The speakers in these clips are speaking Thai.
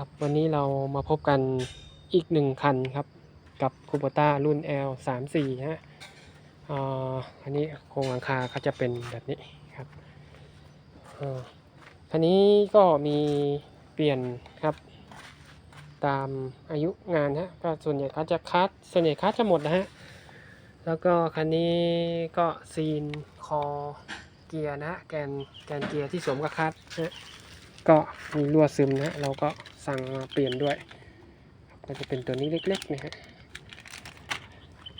ครับวันนี้เรามาพบกันอีกหนึ่งคันครับ กับคูโบต้ารุ่น L 3 4ฮะอ่าอันนี้โครงหลังคาเขาจะเป็นแบบนี้ครับอันนี้ก็มีเปลี่ยนครับ ตามอายุงานฮะก็ส่วนใหญ่เขาจะคัดส่วนใหญ่คัดจะหมดนะฮะแล้วก็คันนี้ก็ซีนคอเกียร์นะแกนแกนเกียร์ที่สวมกับคัดนะ ก็มีรั่วซึมนะฮะเราก็สั่งมาเปลี่ยนด้วย ก็จะเป็นตัวนี้เล็กๆนะฮะ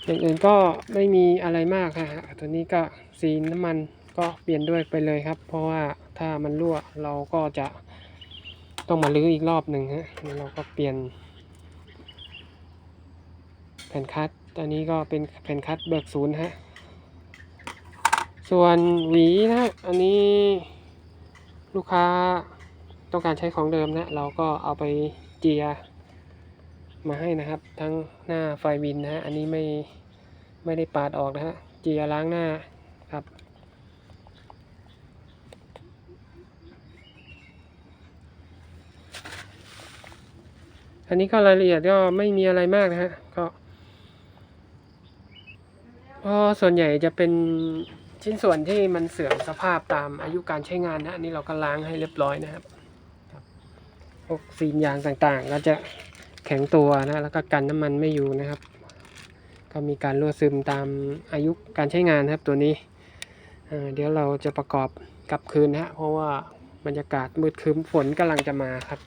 อย่างอื่นก็ไม่มีอะไรมากฮะตัวนี้ก็ซีนน้ำมันก็เปลี่ยนด้วยไปเลยครับ เพราะว่าถ้ามันรั่วเราก็จะต้องมาลื้ออีกรอบหนึ่งฮะแล้วเราก็เปลี่ยน แผ่นคัดตัวนี้ก็เป็นแผ่นคัดเบิกศูนย์ฮะส่วนหวีนะอันนี้ลูกค้า ต้องการใช้ของเดิมนะ เราก็เอาไปเจียมาให้นะครับ ทั้งหน้าไฟวินนะฮะ อันนี้ไม่ไม่ได้ปาดออกนะฮะ เจียล้างหน้าครับ อันนี้ก็รายละเอียดก็ไม่มีอะไรมากนะฮะ ก็เพราะส่วนใหญ่จะเป็นชิ้นส่วนที่มันเสื่อมสภาพตามอายุการใช้งานนะ อันนี้เราก็ล้างให้เรียบร้อยนะครับ พวกซีนยางต่างๆ ก็จะแข็งตัวนะแล้วก็กันน้ำมันไม่อยู่นะครับ ก็มีการรั่วซึมตามอายุการใช้งานนะครับตัวนี้เดี๋ยวเราจะประกอบกลับคืนนะฮะเพราะว่าบรรยากาศมืดครึ้มฝนกำลังจะมาครับ